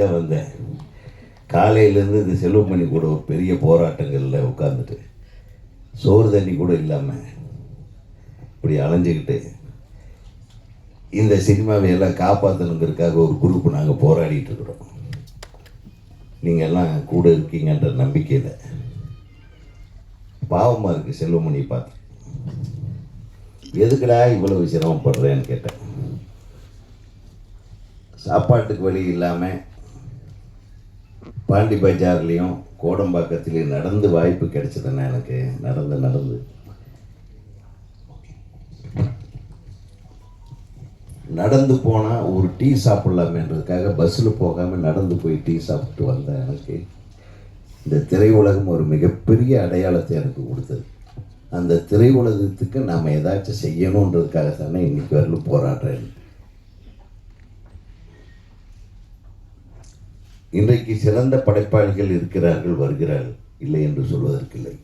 தான் வந்தேன். காலையிலேருந்து இது செல்வமணி கூட ஒரு பெரிய போராட்டங்களில் உட்காந்துட்டு சோறு தண்ணி கூட இல்லாமல் இப்படி அலைஞ்சிக்கிட்டு இந்த சினிமாவை எல்லாம் காப்பாற்றணுங்கிறதுக்காக ஒரு குரூப் நாங்கள் போராடிட்டு இருக்கிறோம். நீங்கள் எல்லாம் கூட இருக்கீங்கன்ற நம்பிக்கையில். பாவமாக இருக்குது செல்வமணி பார்த்து. எதுக்குடா இவ்வளவு சிரமப்படுறேன்னு கேட்டேன். சாப்பாட்டுக்கு வழி இல்லாமல் பாண்டி பஜார்லேயும் கோடம்பாக்கத்துலேயும் நடந்து வாய்ப்பு கிடைச்சதுண்ணா எனக்கு நடந்து நடந்து. நடந்து போனால் ஒரு டீ சாப்பிட்லாமேன்றதுக்காக பஸ்ஸில் போகாமல் நடந்து போய் டீ சாப்பிட்டு வந்தேன் எனக்கு இந்த திரையுலகம் ஒரு மிகப்பெரிய அடையாளத்தை எனக்கு கொடுத்தது. அந்த திரையுலகத்துக்கு நாம் ஏதாச்சும் செய்யணுன்றதுக்காக தானே இன்னைக்கு வரலும் போராடுறேன். இன்றைக்கு சிறந்த படைப்பாளிகள் இருக்கிறார்கள் வருகிறார்கள். இல்லை என்று சொல்வதற்கில்லை.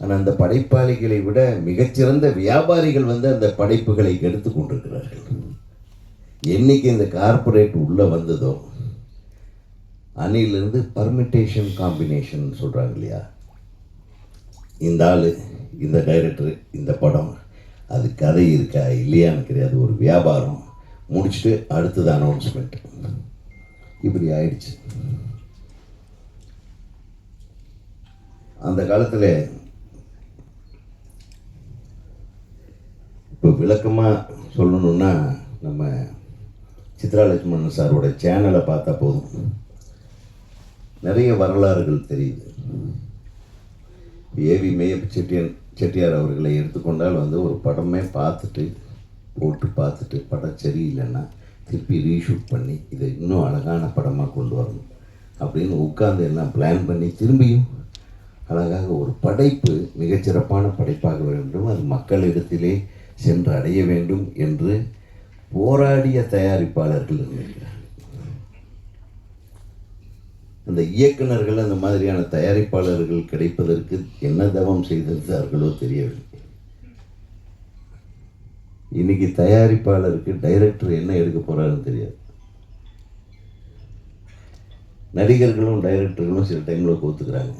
ஆனால் அந்த படைப்பாளிகளை விட மிகச்சிறந்த வியாபாரிகள் வந்து அந்த படைப்புகளை எடுத்து கொண்டிருக்கிறார்கள். என்னைக்கு இந்த கார்ப்பரேட் உள்ளே வந்ததோ அணிலிருந்து பர்மிட்டேஷன் காம்பினேஷன் சொல்கிறாங்க இல்லையா? இந்த ஆள் இந்த டைரக்டர் இந்த படம் அது கதை இருக்கா இல்லையான்னு கிடையாது ஒரு வியாபாரம். முடிச்சுட்டு அடுத்தது அனௌன்ஸ்மெண்ட் இப்படி ஆயிடுச்சு. அந்த காலத்தில் இப்போ விளக்கமாக சொல்லணுன்னா நம்ம சித்ரா லட்சுமணன் சாரோட சேனலை பார்த்தா போதும். நிறைய வரலாறுகள் தெரியுது. ஏவி மேய செட்டியன் செட்டியார் அவர்களை எடுத்துக்கொண்டால் வந்து ஒரு படமே பார்த்துட்டு போட்டு பார்த்துட்டு படம் சரியில்லைன்னா திருப்பி ரீஷூட் பண்ணி இதை இன்னும் அழகான படமாக கொண்டு வரணும். அப்படின்னு உட்கார்ந்து எல்லாம் பிளான் பண்ணி திரும்பியும் அழகாக ஒரு படைப்பு மிகச்சிறப்பான படைப்பாக வேண்டும். அது மக்களிடத்திலே சென்று அடைய வேண்டும் என்று போராடிய தயாரிப்பாளர்கள் இருக்கிறார்கள் அந்த இயக்குனர்கள் அந்த மாதிரியான தயாரிப்பாளர்கள் கிடைப்பதற்கு என்ன தவம் செய்திருந்தார்களோ தெரியவில்லை. இன்னைக்கு தயாரிப்பாளருக்கு டைரக்டர் என்ன எடுக்க போறாருன்னு தெரியாது. நடிகர்களும் டைரக்டர்களும் சில டைமில் கோத்துக்கிறாங்க.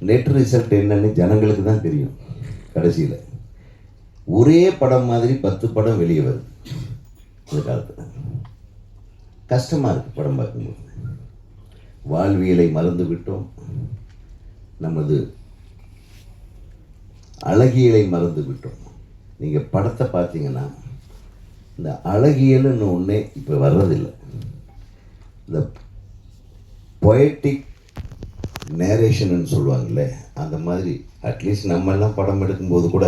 நெட் ரிசல்ட் என்னன்னு ஜனங்களுக்கு தான் தெரியும் கடைசியில். ஒரே படம் மாதிரி பத்து படம் வெளியே வருது. இந்த காலத்தில். கஷ்டமாக இருக்குது படம் பார்க்கும்போது. வாழ்வியலை மறந்து விட்டோம். நமது அழகியலை மறந்து விட்டோம். நீங்கள் படத்தை பார்த்தீங்கன்னா இந்த அழகியல்னு ஒன்றே இப்போ வர்றதில்லை. இந்த பொயட்டிக் நேரேஷன்னு சொல்லுவாங்கல்ல அந்த மாதிரி அட்லீஸ்ட் நம்ம எல்லாம் படம் எடுக்கும்போது கூட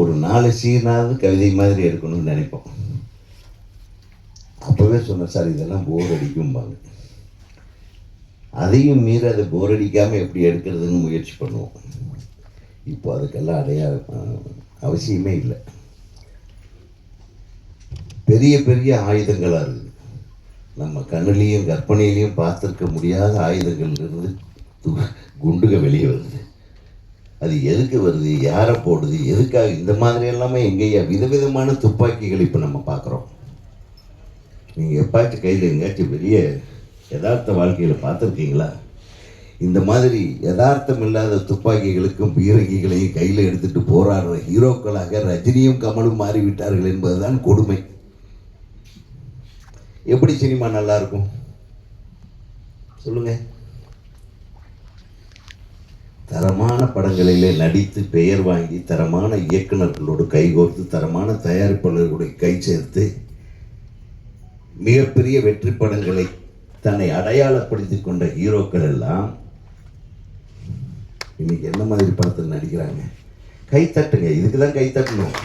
ஒரு நாலு சீனாவது கவிதை மாதிரி எடுக்கணும்னு நினைப்போம். அப்போவே சொன்னேன் சார் இதெல்லாம் போர் அடிக்கும்பாங்க. அதையும் மீறி அதை போர் அடிக்காமல் எப்படி எடுக்கிறதுன்னு முயற்சி பண்ணுவோம். இப்போ அதுக்கெல்லாம் அடைய அவசியமே இல்லை. பெரிய பெரிய ஆயுதங்களாக இருக்குது நம்ம கண்ணுலேயும் கற்பனையிலையும் பார்த்துருக்க முடியாத ஆயுதங்கள்லேருந்து து- குண்டுக வெளியே வருது. அது எதுக்கு வருது? யாரை போடுது? எதுக்காக? இந்த மாதிரி எல்லாமே எங்கேயா? விதவிதமான துப்பாக்கிகள் இப்போ நம்ம பார்க்குறோம். நீங்கள் எப்பாச்சும் கையில் எங்கேயாச்சும் வெளியே யதார்த்த வாழ்க்கையில் பார்த்துருக்கீங்களா? இந்த மாதிரி யதார்த்தம் இல்லாத துப்பாக்கிகளுக்கும் பீரங்கிகளையும் கையில் எடுத்துட்டு போராடுற ஹீரோக்களாக ரஜினியும் கமலும் மாறிவிட்டார்கள் என்பதுதான் கொடுமை. எப்படி சினிமா நல்லா இருக்கும்? சொல்லுங்க. தரமான படங்களிலே நடித்து பெயர் வாங்கி தரமான இயக்குனர்களோடு கைகோர்த்து தரமான தயாரிப்பாளர்களுடைய கை சேர்த்து மிகப்பெரிய வெற்றி படங்களை தன்னை அடையாளப்படுத்திக் கொண்ட ஹீரோக்கள் எல்லாம் இன்னைக்கு என்ன மாதிரி படத்தில் நடிக்கிறாங்க? கை தட்டுங்க. இதுக்கு தான் கைத்தட்டணும்